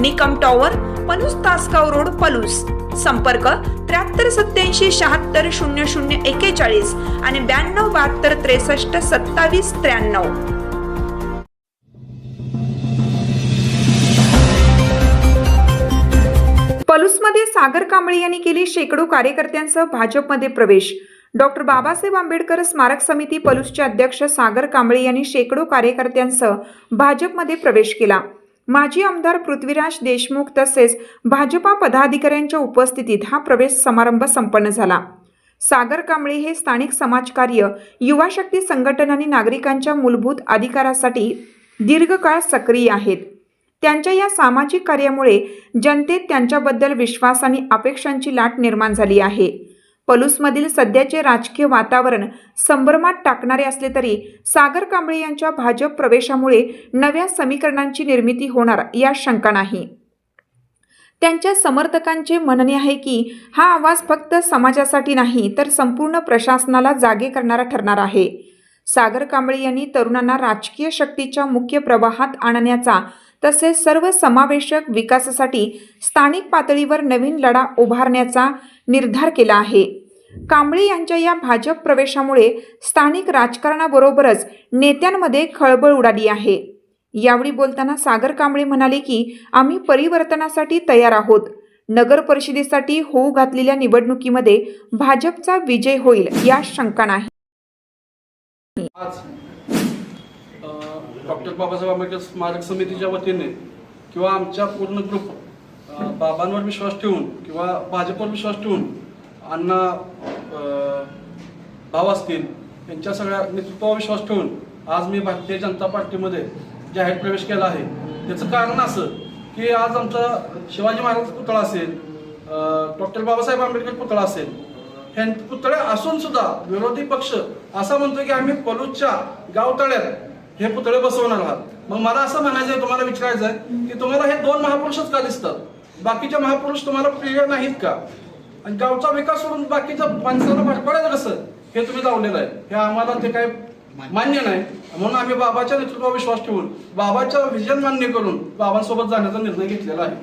Nikam tower Palus Tasgaon road Palus. संपर्क त्र्याहत्तर सत्याऐंशी शहात्तर शून्य शून्य एकेचाळीस आणि ब्याण्णव बहात्तर त्रेसष्ट सत्तावीस त्र्याण्णव. पलूसमध्ये सागर कांबळे यांनी केली शेकडो कार्यकर्त्यांसह भाजपमध्ये प्रवेश. डॉक्टर बाबासाहेब आंबेडकर स्मारक समिती पलूसचे अध्यक्ष सागर कांबळे यांनी शेकडो कार्यकर्त्यांसह भाजपमध्ये प्रवेश केला. माजी आमदार पृथ्वीराज देशमुख तसेच भाजपा पदाधिकाऱ्यांच्या उपस्थितीत हा प्रवेश समारंभ संपन्न झाला. सागर कांबळे हे स्थानिक समाजकार्य युवा शक्ती संघटन आणि नागरिकांच्या मूलभूत अधिकारासाठी दीर्घकाळ सक्रिय आहेत. त्यांच्या या सामाजिक कार्यामुळे जनतेत त्यांच्याबद्दल विश्वास आणि अपेक्षांची लाट निर्माण झाली आहे. पलूसमधील सध्याचे राजकीय वातावरण संभ्रमात टाकणारे असले तरी सागर कांबळे यांच्या भाजप प्रवेशामुळे नव्या समीकरणांची निर्मिती होणार या शंका नाही. त्यांच्या समर्थकांचे म्हणणे आहे की हा आवाज फक्त समाजासाठी नाही तर संपूर्ण प्रशासनाला जागे करणारा ठरणार आहे. सागर कांबळे यांनी तरुणांना राजकीय शक्तीच्या मुख्य प्रवाहात आणण्याचा तसेच सर्व समावेशक विकासासाठी स्थानिक पातळीवर नवीन लढा उभारण्याचा निर्धार केला आहे. कांबळे यांच्या या भाजप प्रवेशामुळे स्थानिक राजकारणाबरोबरच नेत्यांमध्ये खळबळ उडाली आहे. यावेळी बोलताना सागर कांबळे म्हणाले की आम्ही परिवर्तनासाठी तयार आहोत. नगर परिषदेसाठी होऊ घातलेल्या निवडणुकीमध्ये भाजपचा विजय होईल या शंका नाही. आज डॉक्टर बाबासाहेब आंबेडकर स्मारक समितीच्या वतीने किंवा आमच्या पूर्ण ग्रुप बाबांवर विश्वास ठेवून किंवा भाजपवर विश्वास ठेवून अण्णा भाव असतील यांच्या सगळ्या नेतृत्वावर विश्वास ठेवून आज मी भारतीय जनता पार्टीमध्ये जाहीर प्रवेश केला आहे. त्याचं कारण असं की आज आमचा शिवाजी महाराज पुतळा असेल डॉक्टर बाबासाहेब आंबेडकर पुतळा असेल ह्यां पुतळे असून सुद्धा विरोधी पक्ष असा म्हणतो की आम्ही पलूजच्या गावतळ्यात हे पुतळे बसवणार आहात. मग मला असं म्हणायचं आहे तुम्हाला विचारायचं आहे की तुम्हाला हे दोन महापुरुषच का दिसतात? बाकीचे महापुरुष तुम्हाला प्रिय नाहीत का? आणि गावचा विकास सोडून बाकीच्या माणसाला भरपडायचं कसं? हे तुम्ही लावलेलं आहे. हे आम्हाला ते काय मान्य नाही. म्हणून आम्ही बाबाच्या नेतृत्वावर विश्वास ठेवून बाबाच्या विजन मान्य करून बाबांसोबत जाण्याचा निर्णय घेतलेला आहे.